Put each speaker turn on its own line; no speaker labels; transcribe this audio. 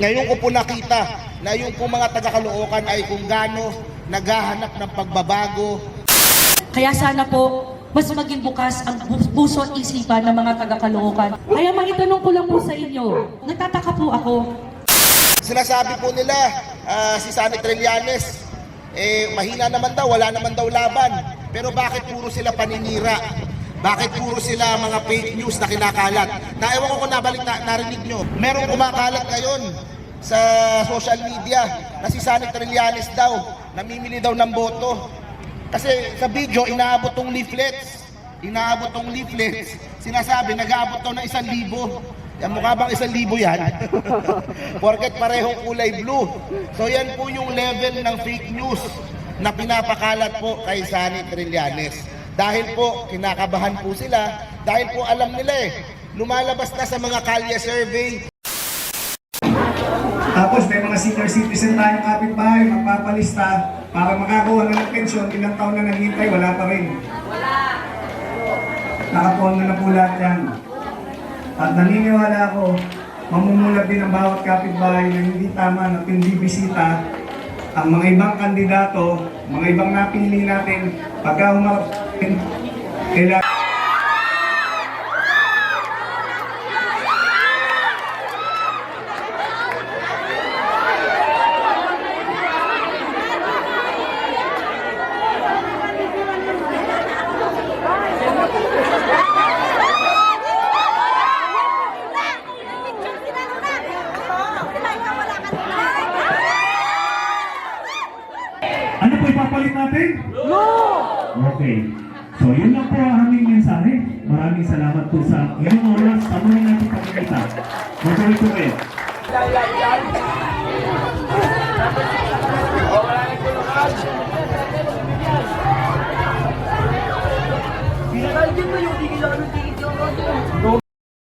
Ngayon ko po nakita na yung po mga taga-Caloocan ay kung gaano naghahanap ng pagbabago,
Kaya sana po, mas maging bukas ang puso at isipan ng mga taga-Caloocan. Kaya maitanong ko lang po sa inyo, nagtataka po ako,
Sinasabi po nila, ah, si Sani Trillanes, eh, mahina naman daw, wala naman daw laban. Pero bakit puro sila paninira? Bakit puro sila mga fake news na kinakalat? Na ewan ko kung nabalik na, narinig nyo. Merong kumakalat ngayon sa social media na si Sani Trillanes daw, namimili daw ng boto. Kasi sa video, inaabot tong leaflets. Inaabot tong leaflets. Sinasabi, nag-aabot daw ng isang libo. Yan, mukha bang isang libo yan? Porket parehong kulay blue. So yan po yung level ng fake news na pinapakalat po kay Sani Trillanes. Dahil po, kinakabahan po sila. Dahil po alam nila eh, lumalabas na sa mga kalye survey,
Tapos may mga senior citizen tayong kapitbahay, magpapalista para makakuha na ng pensyon, ilang taon na naghintay, wala pa rin. Wala. Nakapondo na po lahat yan. At naniniwala ako, mamumulat din ang bawat kapitbahay na hindi tama na hindi bisita ang mga ibang kandidato, mga ibang napili natin, pagka humarap, kailangan Ano po ipapalit natin? No! Okay. So, yun lang po ang aming mensahe. Maraming salamat po sa inyong oras. Tamuhin natin pagkakita. Matuloy po kayo.